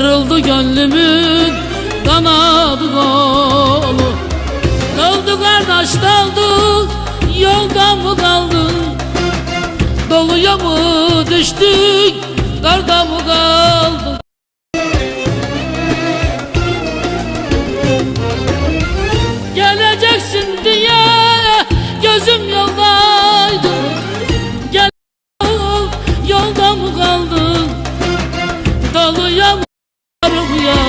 Gönlümün kanadı kolu Kaldı kardeş daldı Yolda mı kaldın Doluya mı düştük Karda mı kaldın Geleceksin diye Gözüm yoldaydı. Gel yolda mı kaldın? Doluya mı yok